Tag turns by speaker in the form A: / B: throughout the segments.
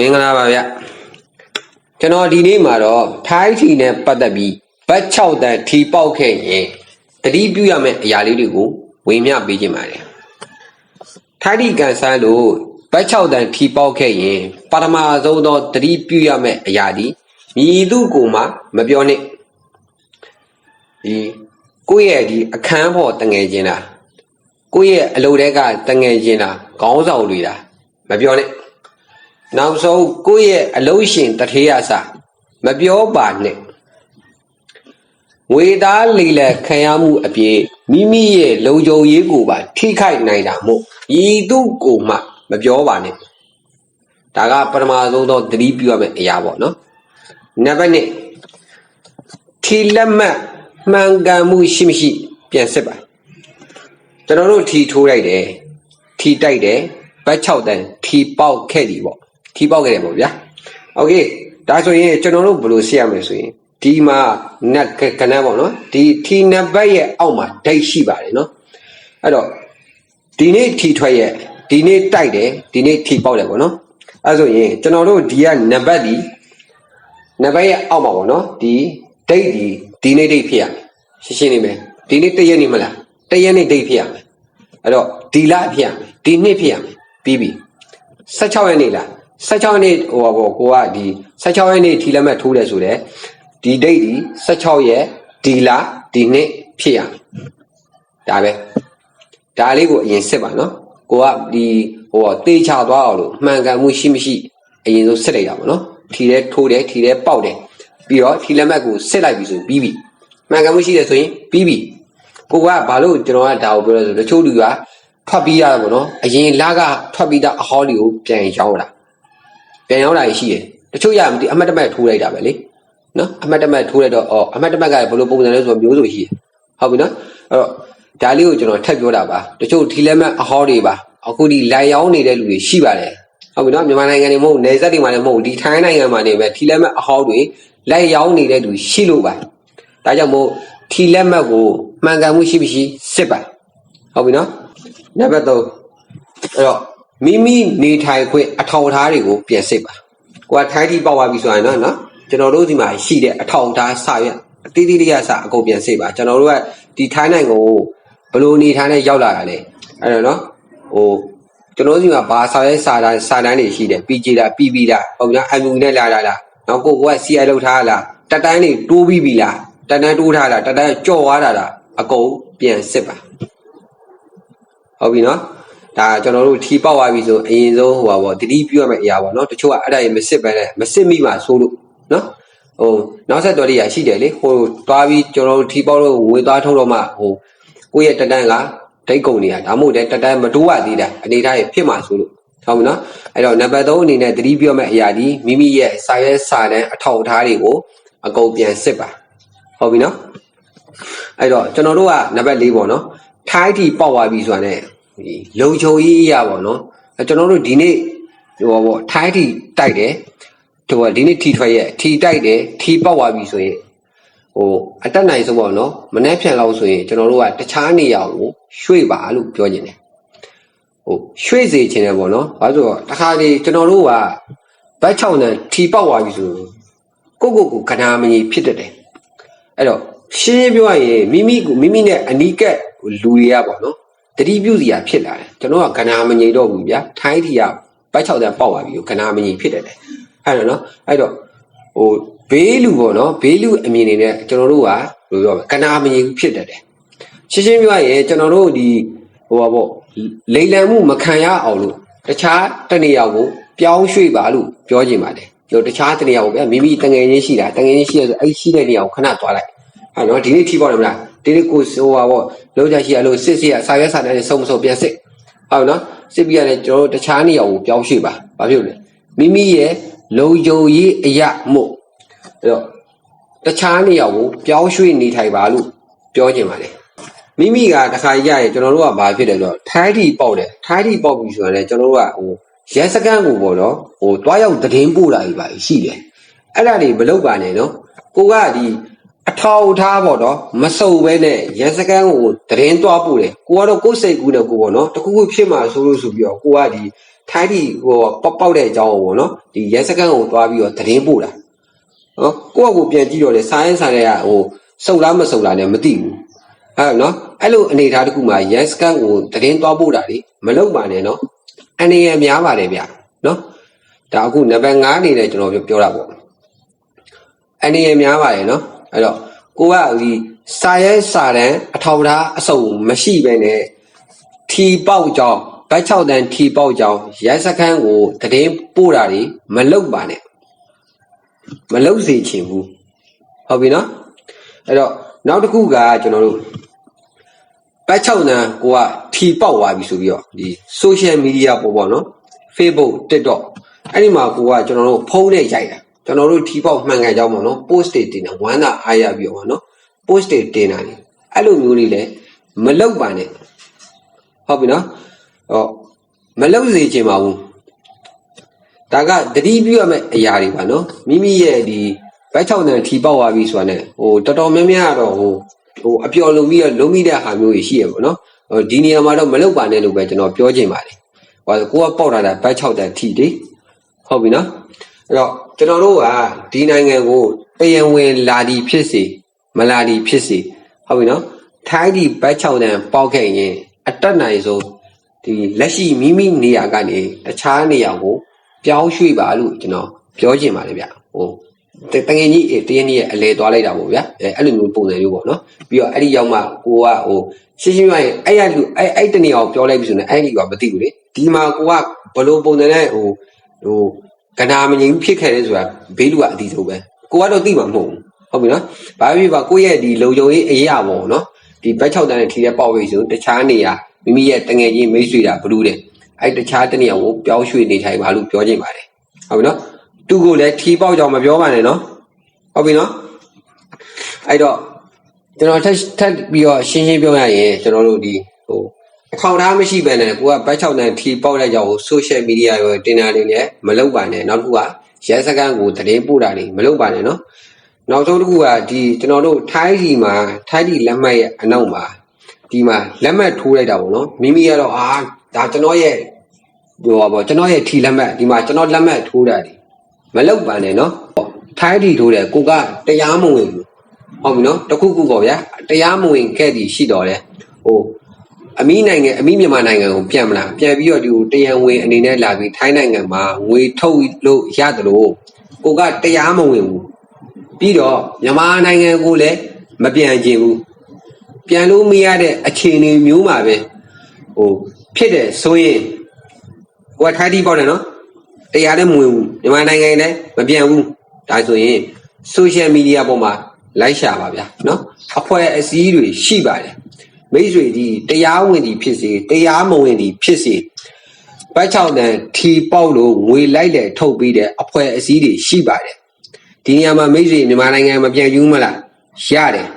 A: မင်္ဂလာပါဗျကျွန်တော်ဒီနေ့မှာတော့ထိုင်းထီနဲ့ပတ်သက်ပြီးဘတ်6တန်ထီပေါက်ခဲ့ရင်တတိပြုရမယ့်အရာလေးတွေကိုဝေမျှပေးခြင်းပါတယ်ထိုင်းထီကန်ဆန်းလို့ဘတ်6တန်ထီပေါက်ခဲ့ရင်ပထမဆုံးသောတတိပြုရမယ့်အရာဒီမြည်သူကိုမှမပြောနဲ့ဒီကိုယ့်ရဲ့ဒီအခန်းဖော်တငယ်ချင်းလားကိုယ့်ရဲ့အလုပ်တဲကတငယ်ချင်းလားခေါင်းဆောင်တွေလားမပြောနဲ့ နောက်ဆုံးကိုယ့်ရဲ့အလုံးရှင်တထေးရစမပြောပါနဲ့ငွေသားလေလက်ခံရမှုအပြင်မိမိရဲ့လုံခြုံရေးကိုပါထိခိုက်နိုင်တာမို့ဤသူကိုမှမပြောပါနဲ့ဒါကပထမဆုံးသောသတိပြုရမယ့်အရာပေါ့နော်နံပါတ်1ထီလက်မှတ်မှန်ကန်မှုရှိမရှိပြန်စစ်ပါကျွန်တော်တို့ထီထိုးလိုက်တယ်ထီတိုက်တယ်ဘတ်6တန်ထီပေါက်ခဲ့ပြီပေါ့ ထီပေါက်ခဲ့တယ်ပေါ့ဗျာโอเคဒါဆိုရင်ကျွန်တော်တို့ဘယ်လိုဆရာမလဲဆိုရင်ဒီမှာနက်ကကနန်းပေါ့နော်ဒီထီနံပါတ်ရဲ့အောက်မှာဒိတ်ရှိပါတယ်နော်အဲ့တော့ဒီနေ့ထီထွက်ရဲ့ဒီနေ့တိုက်တယ်ဒီနေ့ထီပေါက်တယ်ပေါ့နော်အဲ့ဆိုရင်ကျွန်တော်တို့ဒီကနံပါတ်ဒီနံပါတ်ရဲ့အောက်မှာပေါ့နော်ဒီဒိတ်ဒီဒီနေ့ဒိတ်ဖြစ်ရမယ်ရှင်းရှင်းလေးပဲဒီနေ့တရက်နေ့မလားတရက်နေ့ဒိတ်ဖြစ်ရမယ်အဲ့တော့ဒီလဖြစ်ရမယ်ဒီနှစ်ဖြစ်ရမယ်ပြီးပြီ 16ရက်နေ့လား 16ရက်နေ့ဟိုပါဘောကိုကဒီ16ရက်နေ့ထီလက်မှတ်ထိုးတယ်ဆိုတော့ဒီဒိတ်ဒီ16ရက်ဒီလဒီနှစ်ဖြစ်ရမယ်ဒါပဲဒါလေးကိုအရင်စစ်ပါနော်ကိုကဒီဟိုတေးချသွားအောင်လို့မှန်ကန်မှုရှိမရှိအရင်ဆုံးစစ်လိုက်တာပေါ့နော်ထီတဲ့ထိုးတယ်ထီတဲ့ပေါက်တယ်ပြီးတော့ထီလက်မှတ်ကိုစစ်လိုက်ပြီဆိုပြီးပြီမှန်ကန်မှုရှိတယ်ဆိုရင်ပြီးပြီကိုကဘာလို့ကျွန်တော်ကဒါကိုပြောလဲဆိုတချို့လူကထွက်ပြီးရတာပေါ့နော်အရင်လကထွက်ပြီးသားအဟောင်းတွေကိုပြန်ရောက်လာ ပြန်ရောက်လာရှိတယ်တချို့ရမသိအမတ်တမတ်ထိုးလိုက်တာပဲလေနော်အမတ်တမတ်ထိုးလိုက်တော့အော်အမတ်တမတ်ကဘယ်လိုပုံစံလဲဆိုတော့မျိုးစုံရှိတယ်ဟုတ်ပြီနော်အဲ့တော့ဒါလေးကိုကျွန်တော်ထပ်ပြောတာပါတချို့ထီလက်မတ်အဟောင်းတွေပါအခုဒီလန်ရောင်းနေတဲ့လူတွေရှိပါတယ်ဟုတ်ပြီနော်မြန်မာနိုင်ငံတွေမဟုတ်နယ်စပ်တွေမှာလည်းမဟုတ်ဒီထိုင်းနိုင်ငံမှာနေပဲထီလက်မတ်အဟောင်းတွေလက်ရောင်းနေတဲ့လူရှိလို့ပါဒါကြောင့်မို့ထီလက်မတ်ကိုမှန်ကန်မှုရှိမရှိစစ်ပါဟုတ်ပြီနော်နံပါတ်3အဲ့တော့ မိမိနေထိုင်ခွင့်အထောက်အထားတွေကိုပြင်စစ်ပါကိုကထိုင်းတီပေါက်သွားပြီဆိုရင်နော်နော်ကျွန်တော်တို့ဒီမှာရှိတဲ့အထောက်အထားစာရွက်အတိအတိရစအကုန်ပြင်စစ်ပါကျွန်တော်တို့ကဒီထိုင်းနိုင်ငံကိုဘယ်လိုနေထိုင်နဲ့ရောက်လာတာလဲအဲ့တော့နော်ဟိုကျွန်တော်တို့ဒီမှာဘာစာရွက်စာတမ်းစာတမ်းတွေရှိတယ် PG တာ PB တာဟုတ်လား MU နဲ့လာလာလားနောက်ကိုက CI လောက်ထားလားတက်တန်းတွေတိုးပြီးပြီလားတက်တန်းတိုးထားလားတက်တန်းကြော်သွားတာလားအကုန်ပြန်စစ်ပါဟုတ်ပြီနော် ဒါကျွန်တော်တို့ထီပေါက်သွားပြီဆိုအရင်ဆုံးဟိုပါပေါ့တတိပြုရမယ့်အရာပေါ့နော်တချို့ကအဲ့ဒါကြီးမစစ်ပဲနဲ့မစစ်မိမှဆိုးလို့နော်ဟိုနောက်ဆက်တော်လေးရရှိတယ်လေဟိုသွားပြီးကျွန်တော်တို့ထီပေါက်လို့ဝေသွားထုတ်တော့မှဟိုကိုယ့်ရဲ့တက်တန်းကဒိတ်ကုန်နေတာဒါမှမဟုတ်တဲ့တက်တန်းမတိုးရသေးတာအနေထားရဖြစ်မှဆိုလို့ဟုတ်ပြီနော်အဲ့တော့နံပါတ်3အနေနဲ့တတိပြုရမယ့်အရာဒီမိမိရဲ့စာရဲစာတန်းအထောက်အထားတွေကိုအကုန်ပြန်စစ်ပါဟုတ်ပြီနော်အဲ့တော့ကျွန်တော်တို့ကနံပါတ်4ပေါ့နော်ထိုင်းတီပေါက်သွားပြီဆိုတာ ਨੇ ဒီ လုံချုံကြီးအရာပေါ့နော်အဲကျွန်တော်တို့ဒီနေ့ဟိုပါပေါ့ထိုင်းတီတိုက်တယ်ဟိုကဒီနေ့ထီထွက်ရဲ့ထီတိုက်တယ်ထီပေါက်သွားပြီဆိုရင်ဟိုအတက်နိုင်ဆုံးပေါ့နော်မနှက်ဖြန်လောက်ဆိုရင်ကျွန်တော်တို့ကတခြားနေရာကိုရွှေ့ပါလို့ပြောနေတယ်ဟိုရွှေ့စေချင်တယ်ပေါ့နော်ဘာလို့ဆိုတော့တခါလေကျွန်တော်တို့ကဘတ်6နဲ့ထီပေါက်သွားပြီဆိုရင်ကိုကိုကိုကနာမကြီးဖြစ်တတ်တယ်အဲ့တော့ရှင်းရှင်းပြောရရင်မိမိကိုမိမိနဲ့အနီးကပ်လူတွေကပေါ့နော် တတိပြုစီရဖြစ်လာတယ်ကျွန်တော်ကကနာမငြိမ်တော့ဘူးဗျာထိုင်းတီကဘတ်6တန်းပေါက်သွားပြီကိုကနာမငြိမ်ဖြစ်တယ်လေအဲ့တော့နော်အဲ့တော့ဟိုဘေးလူပေါ့နော်ဘေးလူအမြင်နေနဲ့ကျွန်တော်တို့ကဘယ်လိုပြောမလဲကနာမငြိမ်ဖြစ်တယ်တယ်ရှင်းရှင်းပြောရရင်ကျွန်တော်တို့ဒီဟိုပါပေါ့လိန်လံမှုမခံရအောင်လို့တခြားတနေရာကိုပြောင်းရွှေ့ပါလို့ပြောချင်ပါတယ်တို့တခြားတနေရာကိုဗျာမိမိတငယ်ချင်းရှိတာတငယ်ချင်းရှိရဆိုအဲ့ရှိတဲ့နေရာကိုခဏသွားလိုက်အဲ့နော်ဒီနေ့ထိပေါ့တယ်မလား ဒီနေ့ကိုဟိုပါပေါ့လုံးချရှိရလို့စစ်စစ်ရစာရွက်စာတမ်းတွေစုံမစုံပြန်စစ်ဟုတ်နော်စစ်ပြီးရတယ်ကျွန်တော်တို့တခြားနေရာကိုပြောင်းရွှေ့ပါဘာဖြစ်လို့လဲမိမိရဲ့လုံယုံရေးအရာမို့အဲ့တော့တခြားနေရာကိုပြောင်းရွှေ့နေထိုင်ပါလို့ပြောချင်ပါတယ်မိမိကတခါရရင်ကျွန်တော်တို့ကဘာဖြစ်တယ်ဆိုတော့ထိုင်းတီပေါက်တယ်ထိုင်းတီပေါက်ပြီဆိုရင်လည်းကျွန်တော်တို့ကဟိုရဲစကန်ကိုပေါ့နော်ဟိုတွားရောက်သတင်းပို့တာကြီးပါရှိတယ်အဲ့ဒါတွေမလုပ်ပါနဲ့နော်ကိုကဒီ အထောက်အထားပေါ့နော်မစုံပဲနဲ့ရဲစကန်ကိုသတင်းသွားပို့တယ်ကိုကတော့ကိုယ်စိတ်ကူးနဲ့ကိုပေါ့နော်တခုခုဖြစ်မှာဆိုလို့ဆိုပြီးတော့ကိုကဒီထိုင်းဒီဟိုပေါက်ပေါက်တဲ့အကြောင်းကိုပေါ့နော်ဒီရဲစခန်းကိုသွားပြီးတော့သတင်းပို့တာနော်ကိုယ့်အကိုပြန်ကြည့်တော့လေစားရင်စားတဲ့ကဟိုစုပ်လားမစုပ်လားလည်းမသိဘူးအဲ့နော်အဲ့လိုအနေအထားတစ်ခုမှာရဲစခန်းကိုသတင်းသွားပို့တာလေမလုပ်ပါနဲ့နော်အနေရများပါတယ်ဗျနော်ဒါအခုနံပါတ်5အနေနဲ့ကျွန်တော်ပြောတာပေါ့အနေရများပါတယ်နော် အဲ့တော့ကိုကဒီစာရဲစာတန်းအထောက်ထားအစုံမရှိပဲနဲ့ထီပေါက်ကြောင်းဘတ်6တန်းထီပေါက်ကြောင်းရဲစခန်းကိုတည်င်းပို့တာတွေမလုပ်ပါနဲ့မလုပ်စေချင်ဘူးဟုတ်ပြီနော်အဲ့တော့နောက်တစ်ခုကကျွန်တော်တို့ဘတ်6တန်းကိုကထီပေါက်သွားပြီဆိုပြီးတော့ဒီ social media ပေါ်ပေါ့နော် Facebook TikTok အဲ့ဒီမှာကိုကကျွန်တော်တို့ဖုန်းနဲ့ရိုက်တာ ကျွန်တော်တို့ထီပေါက်မှန်ကန်ကြောင်းပေါ့နော် post တွေတင်တာဝမ်းသာအားရပြီးတော့ပေါ့နော် post တွေတင်တာလေအဲ့လိုမျိုးတွေလည်းမလုပ်ပါနဲ့ဟုတ်ပြီနော်ဟောမလုပ်စေချင်ပါဘူးဒါကတတိပြုရမယ့်အရာတွေပါနော်မိမိရဲ့ဒီဘက်6တန်ထီပေါက်သွားပြီဆိုတာ ਨੇ ဟိုတော်တော်များများကတော့ဟိုဟိုအပျော်လုံပြီးတော့လုံးမိတဲ့ဟာမျိုးတွေရှိရပေါ့နော်ဟိုဒီနေရာမှာတော့မလုပ်ပါနဲ့လို့ပဲကျွန်တော်ပြောချင်ပါတယ်ဟိုကိုကပေါက်လာတာဘက်6တန်ထီတွေဟုတ်ပြီနော် အဲ့တော့ကျွန်တော်တို့ကဒီနိုင်ငံကိုတရားဝင်လာဒီဖြစ်စေမလာဒီဖြစ်စေဟုတ်ပြီနော်ထိုင်းဒီဘက်6တန်ပေါက်ခဲ့ရင်အတက်နိုင်ဆုံးဒီလက်ရှိမိမိနေရာကနေတခြားနေရာကိုပြောင်းရွှေ့ပါလို့ကျွန်တော်ပြောချင်ပါတယ်ဗျဟိုတတငယ်ကြီးတရင်းကြီးရဲ့အလဲသွားလိုက်တာပေါ့ဗျာအဲအဲ့လိုမျိုးပုံစံမျိုးပေါ့နော်ပြီးတော့အဲ့ဒီရောက်မှကိုကဟိုရှင်းရှင်းပြောရင်အဲ့ရလူအဲ့အဲ့တနေရာကိုပြောလိုက်ပြီဆိုရင်အဲ့ဒီကမသိဘူးလေဒီမှာကိုကဘလို့ပုံစံနဲ့ဟိုဟို ကနာမငြိမ်ဖြစ်ခဲ့တယ်ဆိုတာဘေးလူကအတီးဆုံးပဲကိုကတော့သိမှာမဟုတ်ဘူးဟုတ်ပြီနော်ဘာဖြစ်ပါကိုယ့်ရဲ့ဒီလုံခြုံရေးအရာပေါ့နော်ဒီဘက်6တန်းနဲ့ထီတဲ့ပေါက်ပြီဆိုတခြားနေရာမိမိရဲ့တငယ်ချင်းမိတ်ဆွေတာဘလူးတယ်အဲ့တခြားတနေရာကိုပြောင်းရွှေ့နေထိုင်ပါလို့ပြောချင်ပါတယ်ဟုတ်ပြီနော်သူ့ကိုလည်းထီပေါက်ကြောင်မပြောပါနဲ့နော်ဟုတ်ပြီနော်အဲ့တော့ကျွန်တော်ထပ်ထပ်ပြီးတော့ရှင်းရှင်းပြောရရင်ကျွန်တော်တို့ဒီဟို အခေါင်သားမရှိဘဲနဲ့ကိုကဘတ်6တန်းထီပေါက်လိုက်ကြအောင် social media ရောတင်တာတွေနဲ့မလုပ်ပါနဲ့နောက်တစ်ခုကရဲစခန်းကိုတရင်ပို့တာတွေမလုပ်ပါနဲ့နော်နောက်ဆုံးတစ်ခုကဒီကျွန်တော်တို့ထိုင်းဒီမှာထိုင်းဒီလက်မှတ်ရဲ့အနောက်မှာဒီမှာလက်မှတ်ထိုးလိုက်တာပေါ့နော်မိမိကတော့အာဒါကျွန်တော်ရဲ့ဟိုပါပေါ့ကျွန်တော်ရဲ့ထီလက်မှတ်ဒီမှာကျွန်တော်လက်မှတ်ထိုးတာဒီမလောက်ပါနဲ့နော်ထိုင်းထီထိုးတယ်ကိုကတရားမဝင်ဘူးဟုတ်ပြီနော်တခုခုပေါ့ဗျာတရားမဝင်ခဲ့သည်ရှိတော်တယ်ဟို အမိနိုင်ငံအမိမြန်မာနိုင်ငံကိုပြန်မလားပြန်ပြီးတော့ဒီကိုတရားဝင်အနေနဲ့လာပြီးထိုင်းနိုင်ငံမှာငွေထုတ်လို့ရတယ်လို့ကိုကတရားမဝင်ဘူးပြီးတော့မြန်မာနိုင်ငံကိုလည်းမပြန်ကျင်ဘူးပြန်လို့မရတဲ့အခြေအနေမျိုးမှာပဲဟိုဖြစ်တယ်ဆိုရင်ကိုကထိုင်းတီးပေါက်တယ်နော်တရားလည်းမဝင်ဘူးမြန်မာနိုင်ငံလည်းမပြန်ဘူးဒါဆိုရင် social media ပေါ်မှာလိုက်ရှာပါဗျာနော်အဖွဲ့အစည်းတွေရှိပါတယ် မိတ်ဆွေဒီတရားဝင်ဒီဖြစ်စေတရားမဝင်ဒီဖြစ်စေဘတ်ချောက်တန်ထီပေါက်လို့ငွေလိုက်တယ်ထုတ်ပြီးတဲ့အဖွဲ့အစည်းတွေရှိပါတယ်ဒီနေရာမှာမိတ်ဆွေမြန်မာနိုင်ငံမပြန်ယူမလားရတယ်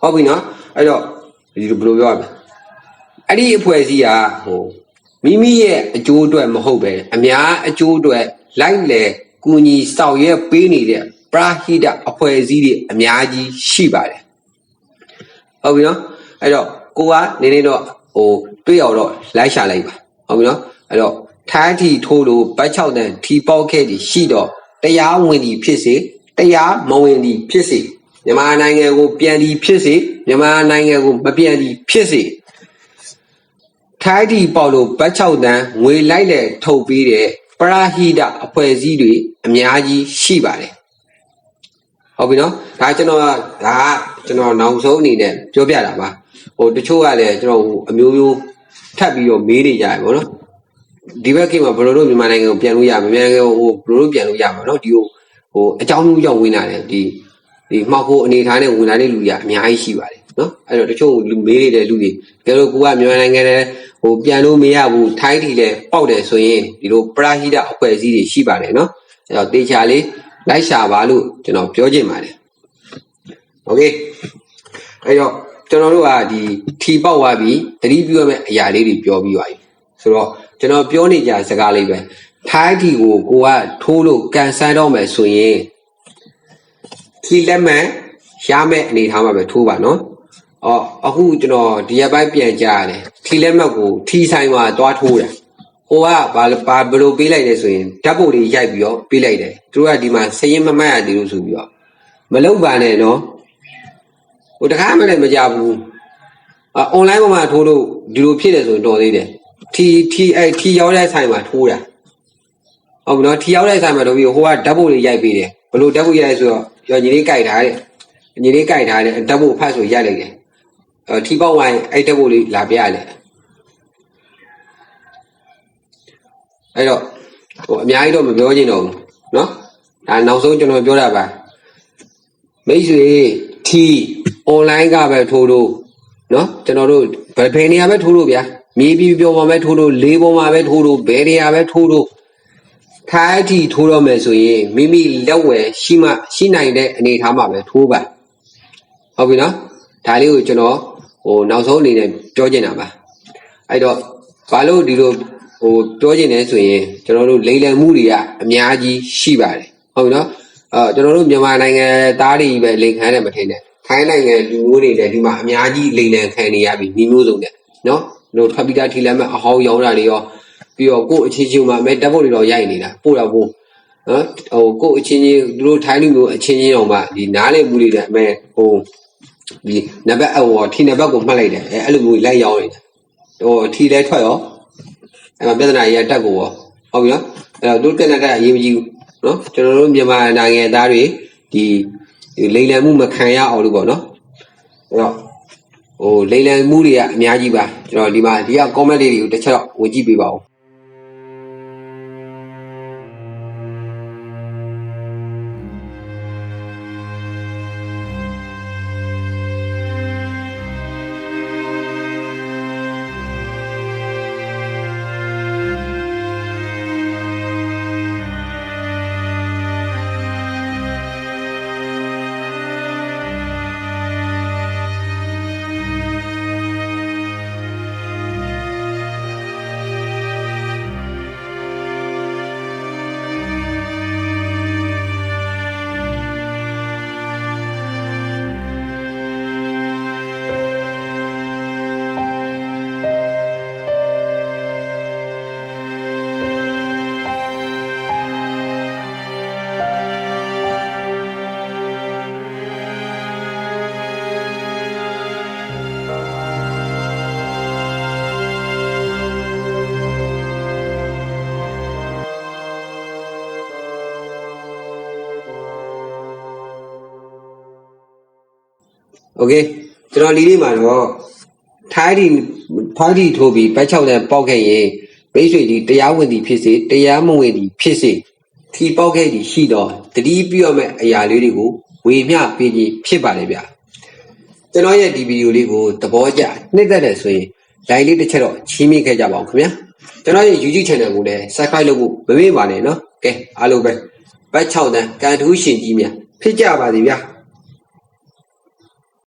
A: ဟုတ်ပြီနော်အဲ့တော့ဒီလိုဘယ်လိုပြောရမလဲအဲ့ဒီအဖွဲ့အစည်းကဟိုမိမိရဲ့အကျိုးအတွက်မဟုတ်ပဲအများအကျိုးအတွက်လိုက်လေကူညီဆောင်ရွက်ပေးနေတဲ့ပရာဟိတအဖွဲ့အစည်းတွေအများကြီးရှိပါတယ် ဟုတ်ပြီနော်အဲ့တော့ကိုကနေနေတော့ဟိုတွေ့ရတော့လိုက်ရှာလိုက်ပါဟုတ်ပြီနော်အဲ့တော့ထိုင်းထီထိုးလို့ဘတ်6တန်ထီပေါက်ခဲ့တီရှိတော့တရားဝင်တီဖြစ်စေတရားမဝင်တီဖြစ်စေမြန်မာနိုင်ငံကိုပြန်တီဖြစ်စေမြန်မာနိုင်ငံကိုမပြန်တီဖြစ်စေထိုင်းတီပေါက်လို့ဘတ်6တန်ငွေလိုက်လေထုတ်ပြီးတဲ့ပရာဟိတအဖွဲ့အစည်းတွေအများကြီးရှိပါတယ်ဟုတ်ပြီနော်ဒါကျွန်တော်ဒါကကျွန်တော်နောက်ဆုံးအနေနဲ့ပြောပြတာပါဟိုတချို့ကလည်းကျွန်တော်အမျိုးမျိုးထပ်ပြီးတော့မေးနေကြတယ်ဗောနော်ဒီဘက်ကိမှာဘယ်လိုလုပ်မြန်မာနိုင်ငံကိုပြန်လို့ရမလဲမြန်မာနိုင်ငံကိုဘယ်လိုလုပ်ပြန်လို့ရမှာနော်ဒီဟိုဟိုအကြောင်းမျိုးကြောင့်ဝင်လာတယ်ဒီဒီမှောက်ဖို့အနေထားနဲ့ဝင်လာတဲ့လူကြီးအများကြီးရှိပါတယ်နော်အဲ့တော့တချို့လူမေးနေတဲ့လူတွေကဲလို့ကိုကမြန်မာနိုင်ငံနဲ့ဟိုပြန်လို့မရဘူးထိုင်းတီလည်းပေါက်တယ်ဆိုရင်ဒီလိုပရာဟိတအဖွဲ့အစည်းတွေရှိပါတယ်နော်အဲ့တော့တေချာလေးလိုက်ရှာပါလို့ကျွန်တော်ပြောချင်ပါတယ် โอเคအဲ့တော့ကျွန်တော်တို့ကဒီထီပေါက်သွားပြီးတတိပြုရမယ့်အရာလေးတွေပြောပြီးပါပြီဆိုတော့ကျွန်တော်ပြောနေကြစကားလေးပဲထိုင်းတီကိုကိုကထိုးလို့ကန်ဆန်းတော့မယ်ဆိုရင်ထီလက်မှန်ရမယ့်အနေထားမှာပဲထိုးပါနော်အော်အခုကျွန်တော်ဒီရက်ပိုင်းပြန်ကြားရတယ်ထီလက်မှတ်ကိုထီဆိုင်မှာတွားထိုးတယ်ဟ ဟိုကဘာလဲဘာဘယ်လိုပေးလိုက်လဲဆိုရင်ဓာတ်ပုံတွေရိုက်ပြီးတော့ပေးလိုက်တယ်သူတို့ကဒီမှာစရင်မမှတ်ရသေးလို့ဆိုပြီးတော့မလုပ်ပါနဲ့နော် ဟိုတခါမှလည်းမကြဘူးအွန်လိုင်းပေါ်မှာထိုးလို့ဒီလိုဖြစ်တယ်ဆိုရင်တော်သေးတယ်ထီထီအဲထီရောက်တဲ့ဆိုင်မှာထိုးတာဟုတ်ပြီနော်ထီရောက်တဲ့ဆိုင်မှာတို့ပြီးဟိုကဓာတ်ပုံတွေရိုက်ပေးတယ်ဘလို့ဓာတ်ပုံရိုက်ဆိုတော့ရောညီလေးကြိုက်ထားတယ်ညီလေးကြိုက်ထားတယ်ဓာတ်ပုံဖတ်ဆိုရိုက်လိုက်တယ်အထီပေါက်ဝိုင်းအဲ့ဓာတ်ပုံလေးလာပြရတယ်အဲ့တော့ဟိုအများကြီးတော့မပြောချင်တော့ဘူးနော်ဒါနောက်ဆုံးကျွန်တော်ပြောတာပါမိတ်ဆွေထီ online ကပဲထိုးထိုးနော်ကျွန်တော်တို့ဘယ်နေရာပဲထိုးထိုးဗျာမြေပြပြောပေါ်ပဲထိုးထိုးလေးပေါ်မှာပဲထိုးထိုးဘယ်နေရာပဲထိုးထိုးထိုင်းအထိထိုးတော့မယ်ဆိုရင်မိမိလက်ဝယ်ရှိမှရှိနိုင်တဲ့အနေအထားမှာပဲထိုးပါဟုတ်ပြီနော်ဒါလေးကိုကျွန်တော်ဟိုနောက်ဆုံးအနေနဲ့ပြောချင်တာပါအဲ့တော့ဘာလို့ဒီလိုဟိုပြောချင်တယ်ဆိုရင်ကျွန်တော်တို့လိမ်လည်မှုတွေကအများကြီးရှိပါတယ်ဟုတ်ပြီနော်အဲကျွန်တော်တို့မြန်မာနိုင်ငံသားတွေပဲလိမ်ခံတယ်မထင်နဲ့ ထိုင်းနိုင်ငံလူမျိုးတွေလည်းဒီမှာအများကြီးလိမ်လည်ခံနေရပြီညီမျိုးစုံနဲ့နော်တို့ထပ်ပြီးသားထီလမ်းမဲ့အဟောင်းရောင်းတာတွေရောပြီးတော့ကို့အချင်းချင်းမှာမဲတက်ဖို့တွေတော့ရိုက်နေတာပို့တော့ပို့နော်ဟိုကို့အချင်းချင်းသူတို့ထိုင်းလူမျိုးအချင်းချင်းအောင်မှဒီနားလေမှုတွေလည်းအမဲဟိုဒီနံပါတ်အဝထီနံပါတ်ကိုမှတ်လိုက်တယ်အဲအဲ့လိုမျိုးလိုက်ရောင်းနေတာဟိုထီလဲထွက်ရောအဲ့မှာပြဿနာကြီးကတက်ကိုရောဟုတ်ပြီနော်အဲ့တော့တို့တက်တက်အရေးမကြီးဘူးနော်ကျွန်တော်တို့မြန်မာနိုင်ငံသားတွေဒီဒီ လိမ်လည်မှုမခံရအောင်လို့ပေါ့နော်အဲ့တော့ဟိုလိမ်လည်မှုတွေကအများကြီးပါကျွန်တော်ဒီမှာဒီက comment လေးတွေကိုတစ်ချက်တော့ဝင်ကြည့်ပေးပါဦး โอเคကျွန်တော်ဒီနေ့မှာတော့ထိုင်းဒီဖိုင်းဒီထိုးပြီးပတ်ချောက်တဲ့ပေါက်ခဲ့ရင်မိတ်ဆွေဒီတရားဝင်သည်ဖြစ်စေတရားမဝင်သည်ဖြစ်စေထီပေါက်ခဲ့သည်ရှိတော့တတိပြုရမယ့်အရာလေးတွေကိုဝေမျှပေးခြင်းဖြစ်ပါလေဗျာကျွန်တော်ရဲ့ဒီဗီဒီယိုလေးကိုသဘောကျနှိမ့်သက်တယ်ဆိုရင် like လေးတစ်ချက်တော့ချီးမြှင့်ခဲ့ကြပါအောင်ခင်ဗျာကျွန်တော်ရဲ့ YouTube channel ကိုလည်း subscribe လုပ်ဖို့မမေ့ပါနဲ့နော်ကဲအားလုံးပဲပတ်ချောက်တန်းကန်ထူးရှင်ကြီးများဖြစ်ကြပါစေဗျာ